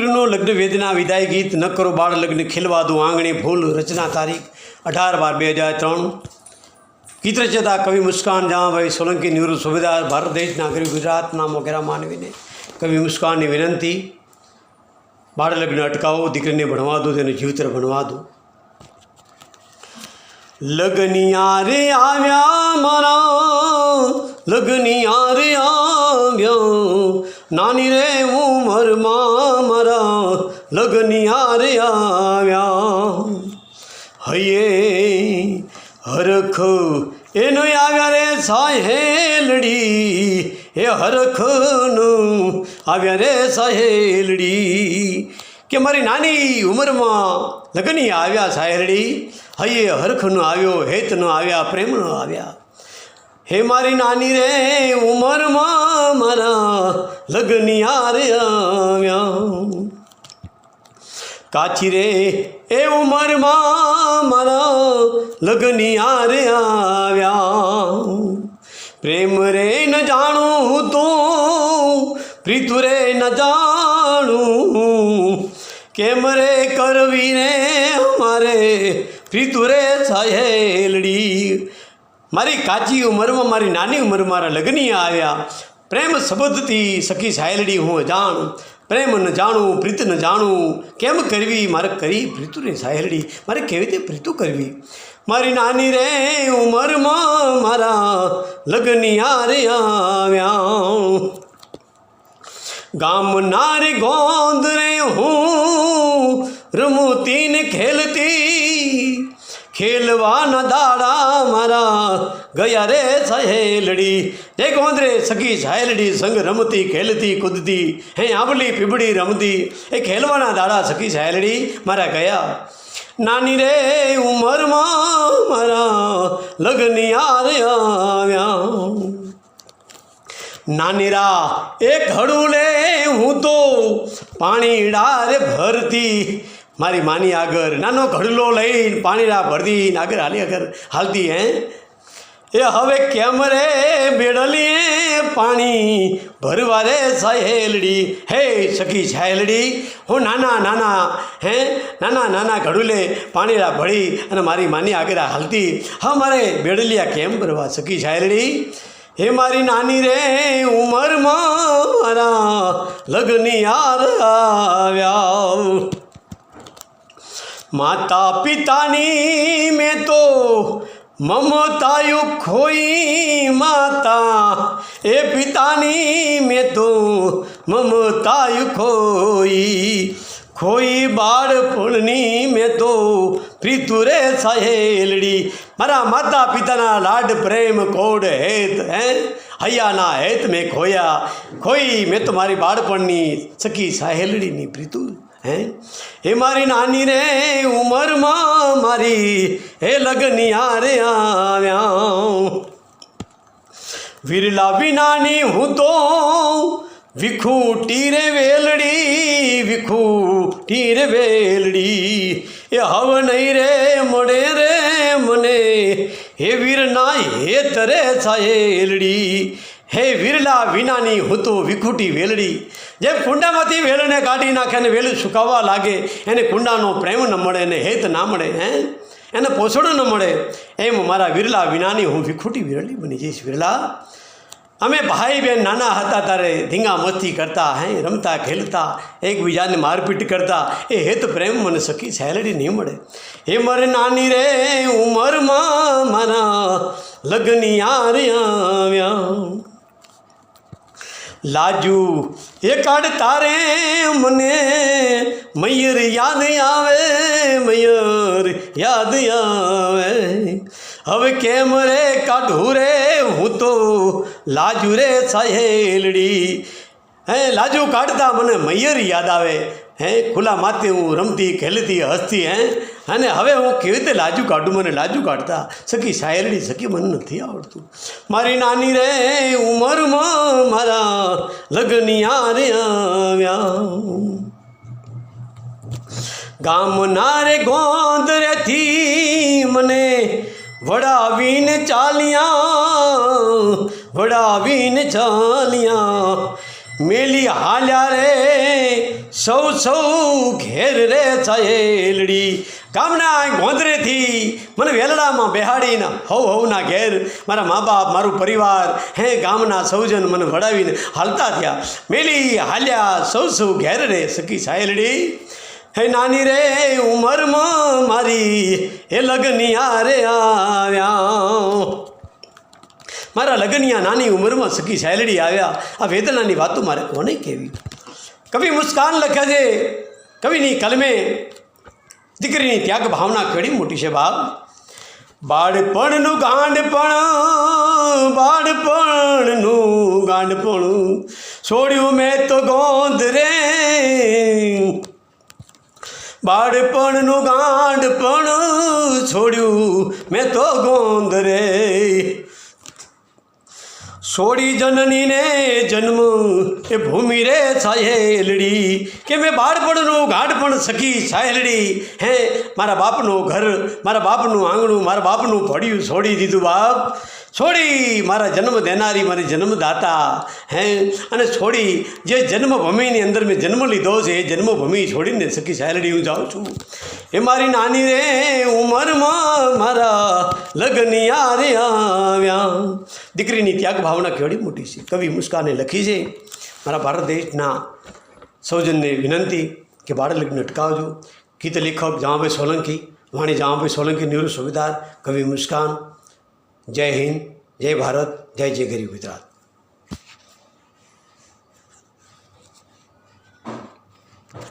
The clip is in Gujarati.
દીકરીનું લગ્ન વેદના વિદાય ગીત ન કરો બાળ લગ્ન ખેલવા દો આંગણે ભૂલ રચના તારીખ અઢાર બાર બે હજાર ત્રણ. ગીત રચતા કવિ મુસ્કાન જામાભાઈ સોલંકી નિવૃત્ત સુબેદાર ભારત દેશના ગરીબ ગુજરાતના મોગેરા માનવીને કવિ મુસ્કાનની વિનંતી. બાળ લગ્ન અટકાવો, દીકરીને ભણવા દો, તેને જીવતર ભણવા દો. લગનિયા રે આવ્યા મારા, લગનિયા રે આવ્યા. નાની રે ઉંમરમાં મારા લગનિયા આવ્યા. હૈયે, હરખ, એનો આવ્યા રે સાહેલડી એ હરખનું આવ્યા રે સાહેલડી કે મારી નાની ઉંમરમાં લગની આવ્યા સાહેરડી હૈયે, હરખનો આવ્યો, હેતનો આવ્યા, પ્રેમનો આવ્યા. હે મારી નાની રે ઉંમરમાં મારા લગ્ની આરે આવ્યા. કાચી રે, એ ઉંમરમાં મારા લગની આરે આવ્યા. પ્રેમ રે ન જાણું તો, પ્રીતુ રે ન જાણું. કેમ રે કરવી રે મારે પ્રીતુ રે સહેલડી. મારી કાચી ઉંમરમાં, મારી નાની ઉંમર મારા લગ્ની આવ્યા. પ્રેમ શબ્દથી સખી સાયલડી હું જાણું. પ્રેમ ન જાણું પ્રીત ન જાણું કેમ કરવી? મારે કરી પ્રીતુની સાહેરડી મારે કેવી રીતે પ્રીતુ કરવી? મારી નાની રે ઉંમરમાં મારા લગ્ની આરે આવ્યા. ગામના રે ગોંદ રે હું રમતી ને ખેલતી. ખેલવાના દાડા મારા. ગયા રે સહેલડી. જય ગોંદરે સખી સહેલડી સંગ રમતી, ખેલતી, કૂદતી. હે આંબલી પીબડી રમતી. એ ખેલવાના દાડા સખી સહેલડી મારા ગયા. નાની રે ઉંમરમાં મારા લગ્ની આરે આવ્યા. નાનીરા એક હડું લે હું તો પાણી ડારે ભરતી. મારી માની આગળ નાનો ઘડલો લઈને પાણીડા ભરતી ને આગળ હાલી આગળ હાલતી, હે? એ હવે કેમ રે બેડલી પાણી ભરવા રે સહેલડી હે સખી સહેલડી હું નાના નાના, હે? નાના નાના ઘડુલે પાણીડા ભળી અને મારી માની આગળ હાલતી. હા મારે બેડલિયા કેમ ભરવા સખી સહેલડી હે મારી નાની રે ઉંમરમાં મારા લગ્ન યાર આવ્યા. માતા પિતાની મેં તો મમતાયું ખોઈ માતા એ પિતાની મેં તો મમતાયું ખોઈ ખોઈ બાળપણની મેં તો પ્રીતુરે સહેલડી મારા માતા પિતાના લાડ પ્રેમ કોડ હેત હે હૈયાના હેત મેં ખોયા ખોઈ મેં તો મારી બાળપણની સખી સહેલડીની પ્રીતુ હે? એ મારી નાની રે, ઉંમરમાં મારી હે લગની આરે આવ્યા. વિરલા વિનાની હું તો વિખૂટી રે વેલડી, વિખૂટી રે વેલડી. એ હવ નહીં રે, મળે રે મને. હે વીરના હે તરે સાયેલડી હે વિરલા વિનાની હું તો વિખૂટી વેલડી. જેમ કુંડામાંથી વેલને કાઢી નાખે અને વેલું સુકાવવા લાગે, એને કુંડાનો પ્રેમ ન મળે એને હેત ના મળે, હે? એને પોષણ ન મળે. એમ મારા વિરલા વિનાની હું વિખૂટી વિરલી બની જઈશ, વિરલા. અમે ભાઈ બહેન નાના હતા ત્યારે ધીંગા મસ્તી કરતા, હે? રમતા, ખેલતા, એકબીજાને મારપીટ કરતા. એ હેત પ્રેમ મને સખી સેલરી નહીં મળે. હે મારે નાની રે, ઉંમરમાં મારા લગ્ની આવ્યા. લાજુ. એ કાઢ તારે મને. મયર યાદ આવે, મયર યાદ આવે. હવે કેમ રે કાઢું રે? હું તો લાજુ રે સહેલડી. હે, લાજુ કાઢતા મને મયર યાદ આવે. હે, ખુલ્લા માથે હું રમતી, ખેલતી, હસતી, હે? અને હવે હું કેવી રીતે લાજુ કાઢું, મને લાજુ કાઢતા? સખી શાયરડી સખી મને નથી આવડતું. મારી નાની રે, ઉંમરમાં મારા લગ્ની રે આવ્યા. ગામના રે ગોંદરેથી મને વડાવીને ચાલ્યા વડાવીને ચાલ્યા. મેલી હાલ્યા રે, સૌ સૌ ઘેર રે છેલડી ગામના ગોંદરેથી મને વેલડામાં બેહાડીને હવ હવના ઘેર મારા મા બાપ મારું પરિવાર, હે ગામના સૌજન મને વડાવીને હાલતા થયા. મેલી હાલ્યા, સૌ સૌ ઘેર રે સખી સાયલડી હે નાની રે, ઉંમરમાં મારી એ લગનિયા રે આવ્યા. મારા લગનિયા નાની ઉંમરમાં સખી સહેલડી આવ્યા. આ વેદનાની વાતો મારે કોને કહેવી? કવિ મુસ્કાન લખે છે. કવિની કલમે દીકરીની ત્યાગ ભાવના કેળી મોટી છે બાપ. બાળપણનું ગાંડપણ બાળપણનું ગાંડપણ છોડ્યું મેં તો ગોંધ રે. બાળપણનું ગાંડપણ છોડ્યું મેં તો ગોંધ રે. છોડી જનનીને જન્મ, એ ભૂમિ રે સાયેલડી કે મેં બાળપણનું ગાઢપણ સખી સાયેલડી હે, મારા બાપનું ઘર, મારા બાપનું આંગણું, મારા બાપનું ભડિયું છોડી દીધું બાપ. છોડી મારા જન્મ દેનારી, મારી જન્મદાતા, હે? અને છોડી, જે જન્મભૂમિની અંદર મેં જન્મ લીધો છે, એ જન્મભૂમિ છોડીને સખી સાયલડી હું જાઉં છું. એ મારી નાની રે, ઉંમરમાં મારા લગ્ન યારે આવ્યા. દીકરીની ત્યાગ ભાવના કેવડી મોટી છે. કવિ મુસ્કાને લખી છે. મારા ભારત દેશના સૌજનને વિનંતી કે બાળ લગ્ન અટકાવજો. ગીત લેખક જામાભાઈ સોલંકી, વાણી જામાભાઈ સોલંકી નિવૃત્ત સુવિધાર કવિ મુસ્કાન જય હિન્દ જય ભારત જય જય ગરીબ ગુજરાત.